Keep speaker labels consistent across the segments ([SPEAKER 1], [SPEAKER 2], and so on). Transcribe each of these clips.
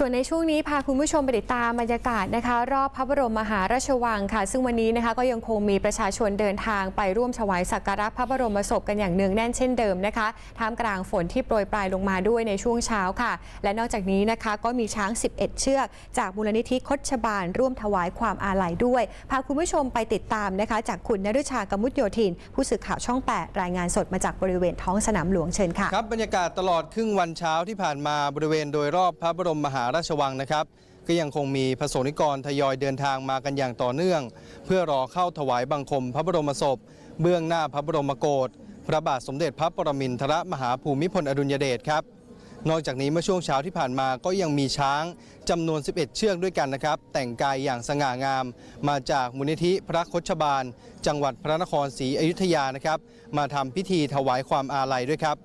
[SPEAKER 1] ส่วนในช่วงนี้พาคุณผู้ชมไปติดตามบรรยากาศนะคะ รอบพระบรมมหาราชวังค่ะ ซึ่งวันนี้นะคะก็ยังคงมีประชาชนเดินทางไปร่วมถวายสักการะพระบรมศพกันอย่างเนืองแน่นเช่นเดิมนะคะท่ามกลางฝนที่โปรยปลายลงมาด้วยในช่วงเช้าค่ะ และนอกจากนี้นะคะก็มีช้าง 11 เชือก จากมูลนิธิคดชบาลร่วมถวายความอาลัยด้วย พาคุณผู้ชมไปติดตามนะคะ จากคุณนฤชากมุตโยธิน ผู้สื่อข่าวช่อง 8 รายงานสดมาจากบริเวณท้องสนามหลวงเชิญค่ะ
[SPEAKER 2] ครับบรรยากาศตลอดครึ่งวันเช้าที่ผ่านมาบริเวณโดยรอบพระบรมมหาราชวังนะครับ ก็ยังคงมีพระสงฆ์นิกรทยอยเดินทางมากันอย่างต่อเนื่อง เพื่อรอเข้าถวายบังคมพระบรมศพ เบื้องหน้าพระบรมโกศพระบาทสมเด็จพระปรมินทรมหาภูมิพลอดุลยเดชครับนอกจากนี้เมื่อช่วงเช้าที่ผ่านมาก็ยังมีช้างจำนวน 11 เชือกด้วยกันนะครับ แต่งกายอย่างสง่างาม มาจากมูลนิธิพระคชบาล จังหวัดพระนครศรีอยุธยานะครับ มาทำพิธีถวายความอาลัยด้วยครับ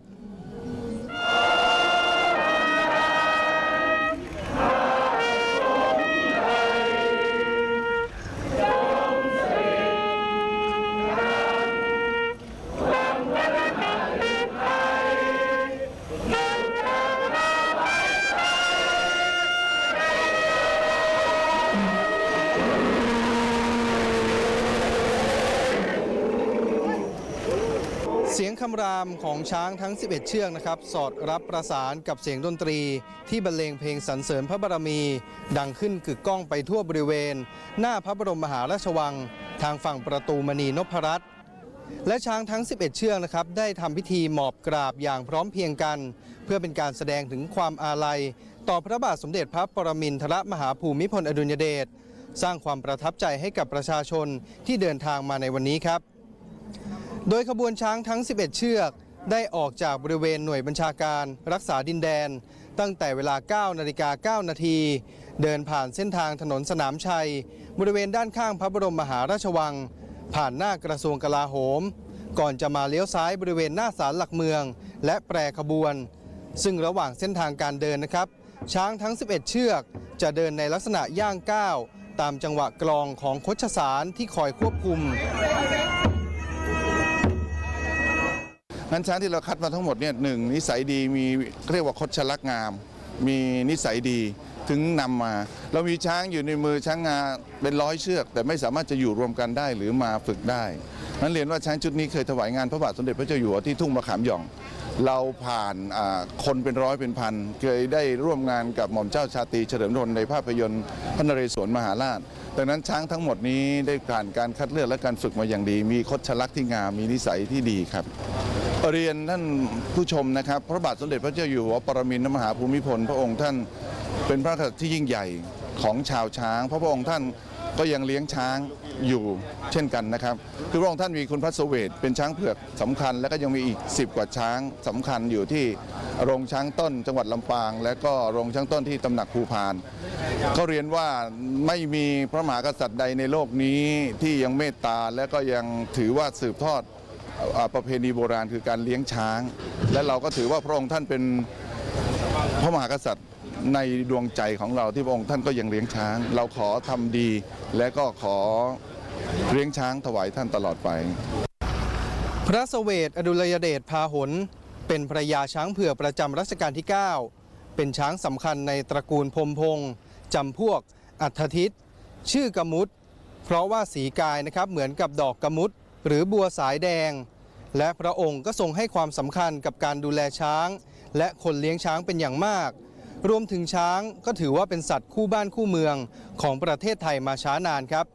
[SPEAKER 2] เสียงคำรามของช้างทั้ง 11 เชือกนะครับ สอดรับประสานกับเสียงดนตรี ที่บรรเลงเพลงสรรเสริญพระบารมี ดังขึ้นกึกก้องไปทั่วบริเวณ หน้าพระบรมมหาราชวัง ทางฝั่งประตูมณีนพรัตน์และช้างทั้ง 11 เชือกนะครับ ได้ทำพิธีหมอบกราบอย่างพร้อมเพรียงกัน เพื่อเป็นการแสดงถึงความอาลัย ต่อพระบาทสมเด็จพระปรมินทรมหาภูมิพลอดุลยเดชสร้างความประทับใจให้กับประชาชนที่เดินทางมาในวันนี้ครับ โดยขบวนช้างทั้ง 11 เชือกได้ออกจากบริเวณหน่วยบัญชาการรักษาดินแดน ตั้งแต่เวลา 9 นาฬิกา 9 นาที เดินผ่านเส้นทางถนนสนามชัย บริเวณด้านข้างพระบรมมหาราชวัง ผ่านหน้ากระทรวงกลาโหม ก่อนจะมาเลี้ยวซ้ายบริเวณหน้าศาลหลักเมือง และแปรขบวน ซึ่งระหว่างเส้นทางการเดินนะครับ ช้างทั้ง 11 เชือก จะเดินในลักษณะย่างก้าวตามจังหวะกลองของคชสารที่คอยควบคุม
[SPEAKER 3] งั้นช้างที่เราคัดมาทั้งหมดเนี่ยหนึ่งนิสัยดีมีเรียกว่าคดชลักงาม มีนิสัยดีถึงนำมา เรามีช้างอยู่ในมือช้างงาเป็นร้อยเชือก แต่ไม่สามารถจะอยู่รวมกันได้หรือมาฝึกได้นั้นเรียนว่าช้างชุดนี้เคยถวายงานพระบาทสมเด็จพระเจ้าอยู่หัวที่ทุ่งมะขามหย่อง เราผ่านคนเป็นร้อยเป็นพัน เคยได้ร่วมงานกับหม่อมเจ้าชาตรีเฉลิมพลในภาพยนตร์พระนเรศวรมหาราชดังนั้นช้างทั้งหมดนี้ได้ผ่านการคัดเลือกและการฝึกมาอย่างดี มีคดชลักษณ์ที่งามมีนิสัยที่ดีครับ เรียนท่านผู้ชมนะครับ พระบาทสมเด็จพระเจ้าอยู่หัวปรมินทรมหาภูมิพล พระองค์ท่านเป็นพระกษัตริย์ที่ยิ่งใหญ่ของชาวช้าง เพราะพระองค์ท่านก็ยังเลี้ยงช้างอยู่เช่นกันนะครับ คือพระองค์ท่านมีคุณพระสเวตเป็นช้างเผือกสำคัญ แล้วก็ยังมีอีก 10 กว่าช้างสำคัญอยู่ที่โรงช้างต้นจังหวัดลำปาง และก็โรงช้างต้นที่ตำหนักภูพานก็เรียนว่าไม่มีพระมหากษัตริย์ใดในโลกนี้ที่ยังเมตตาและก็ยังถือว่าสืบทอด ประเพณีโบราณคือการเลี้ยงช้าง และเราก็ถือว่าพระองค์ท่านเป็นพระมหากษัตริย์ในดวงใจของเราที่พระองค์ท่านก็ยังเลี้ยงช้าง เราขอทำดี และก็ขอเลี้ยงช้างถวายท่านตลอดไป
[SPEAKER 2] พระเสวตอดุลยเดชพาหนเป็นภรรยาช้างเผือกประจำรัชกาลที่ 9 เป็นช้างสำคัญในตระกูลพมพงษ์จำพวกอัฐทิตชื่อกมุตเพราะว่าสีกายนะครับเหมือนกับดอกกมุต หรือบัวสายแดง และพระองค์ก็ทรงให้ความสำคัญกับการดูแลช้าง และคนเลี้ยงช้างเป็นอย่างมาก รวมถึงช้างก็ถือว่าเป็นสัตว์คู่บ้านคู่เมืองของประเทศไทยมาช้านานครับ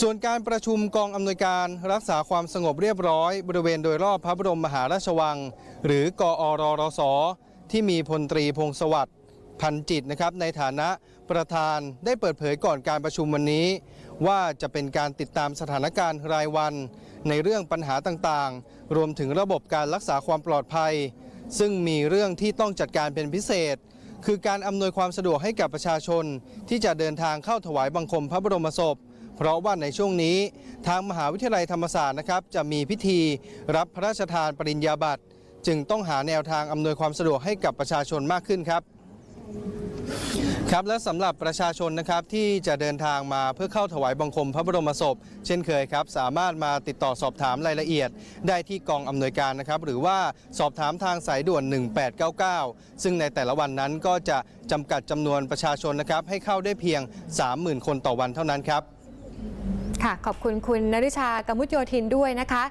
[SPEAKER 2] ส่วนการประชุมกองอำนวยการรักษาความสงบเรียบร้อย บริเวณโดยรอบพระบรมมหาราชวัง หรือกอรรสที่มีพลตรีพงศวัสดิ์พันจิตนะครับในฐานะประธานได้เปิดเผยก่อนการประชุมวันนี้ ว่าจะเป็นการติดตามสถานการณ์รายวัน ในเรื่องปัญหาต่างๆ รวมถึงระบบการรักษาความปลอดภัย ซึ่งมีเรื่องที่ต้องจัดการเป็นพิเศษ คือการอำนวยความสะดวกให้กับประชาชน ที่จะเดินทางเข้าถวายบังคมพระบรมศพ เพราะว่าในช่วงนี้ ทางมหาวิทยาลัยธรรมศาสตร์นะครับจะมีพิธีรับพระราชทานปริญญาบัตรจึงต้องหาแนวทางอำนวยความสะดวกให้กับประชาชนมากขึ้นครับ ครับและสำหรับประชาชนนะครับที่จะเดินทางมาเพื่อเข้าถวายบังคมพระบรมศพ เช่นเคยครับ สามารถมาติดต่อสอบถามรายละเอียด ได้ที่กองอำนวยการนะครับ หรือว่าสอบถามทางสายด่วน 1899 ซึ่งในแต่ละวันนั้นก็จะจำกัดจำนวนประชาชนนะครับให้เข้าได้เพียง 30,000 คนต่อวันเท่านั้นครับ
[SPEAKER 1] ค่ะ ขอบคุณคุณนฤชากมุตโยธินด้วยนะคะ